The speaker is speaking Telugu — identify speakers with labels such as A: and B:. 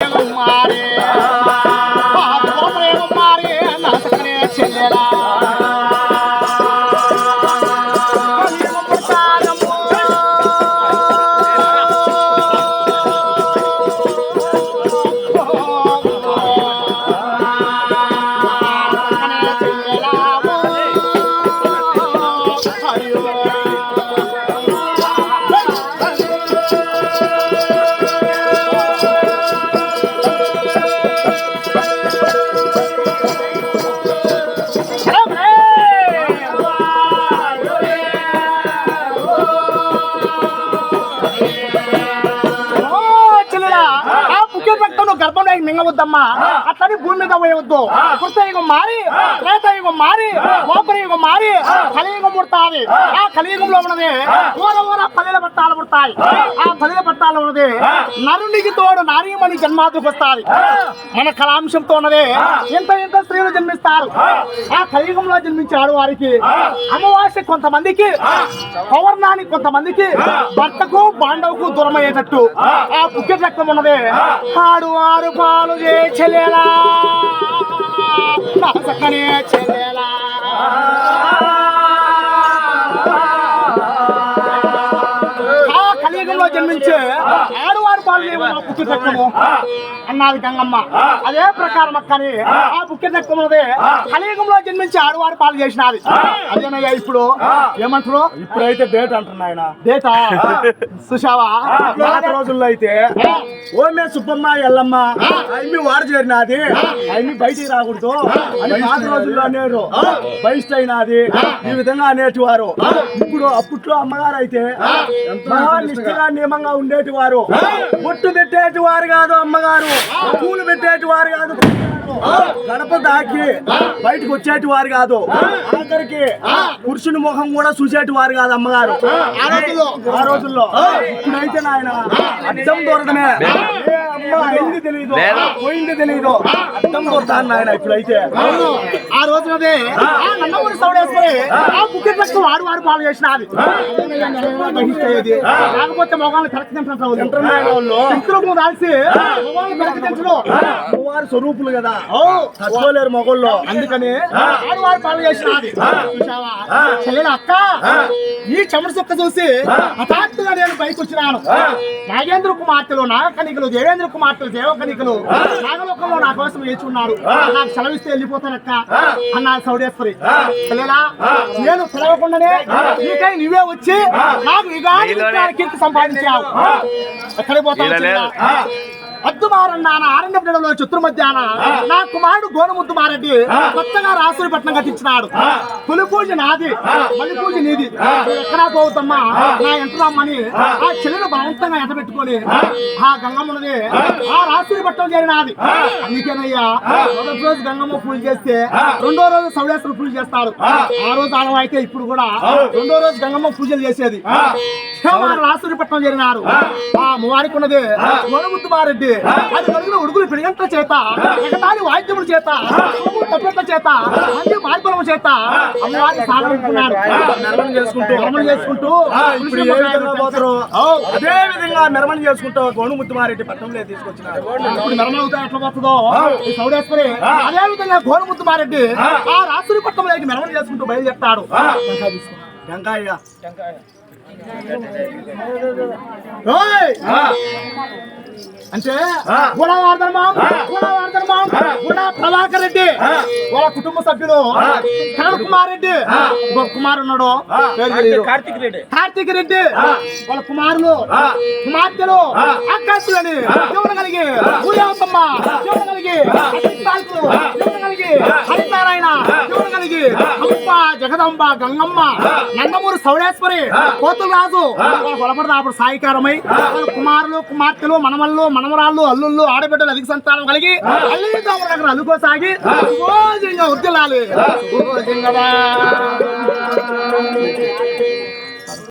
A: మారే ప్రేమ గర్భంలో మింగవద్దమ్మా. అట్లని భూమి మీద పోయవద్దు. కృతయుగం మారి త్రేతయుగం మారి మోపరయుగం మారి కలియుగం పుడతాది. ఆ. కలియుగంలో ఉన్నది ఊర ఊర పల్లెల పట్టాలు పుడతాయి. ఆ. పల్లెల పట్టాలు ఉన్నది నరునికి తోడు నారీమణి జన్మాదికి వస్తాది. మన కళాంశంతో ఉన్నది ఇంత ఇంత స్త్రీలు జన్మిస్తారు. ఆ. కలియుగంలో జన్మించాడు వారికి అమావాస్య కొంతమందికి పౌర్ణానికి కొంతమందికి భర్తకు బాండవుకు దూరమయ్యేటట్టు ఆ. పుక్కెట్ రక్తం ఉన్నది. ఆడు ఆరు పాలు చే చెల్లెలా నా చక్కనే చెల్లెలా? ఆ కలియుగంలో జన్మించే ఆడు పాలు లేవు నా పుక్కి రక్తము అన్నది గంగమ్మ అదే ప్రకారం అక్కని ఆ. పుక్కి రక్తం ఉన్నది కలియుగంలో జన్మించి ఆడవారు పాలు చేసినది. అదేనయ్యా ఇప్పుడు? ఏమంటారు
B: ఇప్పుడైతే డేట్ అంటున్నాయన
A: డేటా? చూసావా?
B: పాత రోజుల్లో అయితే ఓమే సుబ్బమ్మ ఎల్లమ్మ అమ్మి వాడు చేరినది. అమ్మి బయటికి రాకూడదు. అని పాత రోజుల్లో అనేరు. బయట అయినది. ఈ విధంగా అనేటి వారు ఇప్పుడు అప్పట్లో అమ్మగారు అయితే మహా నిష్ఠగా నియమంగా ఉండేటి వారు బొట్టు పెట్టేటి వారు కాదు అమ్మగారు. పూలు పెట్టేటి వారు కాదు గడప దాకి బయటకు వచ్చేటి వారు కాదు. ఆఖరికి పురుషుని ముఖం కూడా చూసేటి వారు కాదు అమ్మగారు.
A: ఆ రోజుల్లో.
B: ఇప్పుడైతే నాయన అర్థం దొరకనే ఏ అమ్మ అయింది తెలియదు పోయింది తెలియదు అర్థం దొరుకుతాను నాయన ఇప్పుడైతే.
A: అవును ఆ. నందమూరి సౌడేశ్వరి ఆ. బుక్కెట్ లెక్క వాడు వాడు పాలు చేసినది. లేకపోతే మొగాళ్ళు కరెక్ట్ తింటున్నారు రాల్సి కరెక్ట్
B: అమ్మవారి స్వరూపులు కదా. తట్టుకోలేరు మొగల్లో
A: అందుకని వాడు వాడు పాలు చేసినది. చూసావా చెల్లెల అక్క? ఈ చెమట సుక్క చూసి హఠాత్తుగా నేను బయటకు వచ్చినాను నాగేంద్ర కుమార్తెలు నాగకనికలు దేవేంద్ర కుమార్తెలు దేవకనికలు నాగలోకంలో నా కోసం వేచి ఉన్నారు. నాకు సెలవిస్తే వెళ్ళిపోతానక్క. అన్న సౌడేశ్వరి చెల్లెలా నేను పిలవకుండానే నీకై నువ్వే వచ్చి నాకు ఇగాని కీర్తి సంపాదించావు. ఎక్కడికి పోతావు చెల్లెలా? అద్దుమారన్న ఆరణ్యపడంలో చతుర్ మధ్యాహ్న నా కుమారుడు గోనముద్దు మారెడ్డి కొత్తగా రాసులపట్నం కట్టించినాడు. తొలి పూజ నాది మళ్ళీ పూజ నీది. ఎక్కడా పోవద్దమ్మా నా ఎంటరామ్మని ఆ. చెల్లెలు బలవంతంగా ఎంట పెట్టుకొని ఆ గంగమ్మన్నది ఆ. రాసులపట్నం చేరినాది. అందుకేనయ్యా మొదటి రోజు గంగమ్మ పూజ చేస్తే రెండో రోజు సౌడేశ్వర పూజ చేస్తారు. ఆ. రోజు ఆడవైతే ఇప్పుడు కూడా రెండో రోజు గంగమ్మ పూజలు చేసేది. రాసులపట్నం చేరినారు. ఆ. అమ్మవారికి ఉన్నది గోనముద్దు మారెడ్డి అది కలిగిన ఉడుకులు పిడిగంట్ల చేత ఎగతాళి వాయిద్యముల చేత తప్పెట్ల చేత మంది మార్పులము చేత అమ్మవారిని సాగనుకున్నారు
B: మెరవణ చేసుకుంటూ.
A: భ్రమణ చేసుకుంటూ
B: ఇప్పుడు ఏ విధంగా పోతారో? అదే విధంగా మెరవణ చేసుకుంటూ గోనుముద్దుమారెడ్డి పట్టణంలో తీసుకొచ్చినారు.
A: ఇప్పుడు మెరమణ అవుతా ఎట్లా పోతుందో? ఈ సౌడేశ్వరి అదే విధంగా గోనముద్దు మారెడ్డి ఆ రాసుడి పట్టణంలోకి మెరమణ చేసుకుంటూ బయలుదేరుతాడు.
B: టెంకాయ
A: ఓయ్! అంటే గుణ వర్ధనమాం గుణ వర్ధనమాం గుణ ప్రభాకర్ రెడ్డి. వాళ్ళ కుటుంబ సభ్యులు కరణ్ కుమార్ రెడ్డి. కుమారు ఉన్నాడు.
B: కార్తిక్ రెడ్డి.
A: కార్తీక్ రెడ్డి. వాళ్ళ కుమారులు కుమార్తెలు ఆకాశులని జీవన కలిగి ఊరేవతమ్మ జీవన కలిగి అంబ జగదంబ గంగమ్మ నందమూరి సౌడేశ్వరి కోతుల రాజు వాళ్ళ కొలపడదాపుడు సాయికారమై కుమారులు కుమార్తెలు మనమల్లు మనమరాళ్ళు అల్లుళ్ళు ఆడబిడ్డలు అధిక సంతానం కలిగి అల్లి దగ్గర అల్లుకోసాగి భోజంగా ఉద్యలాలి.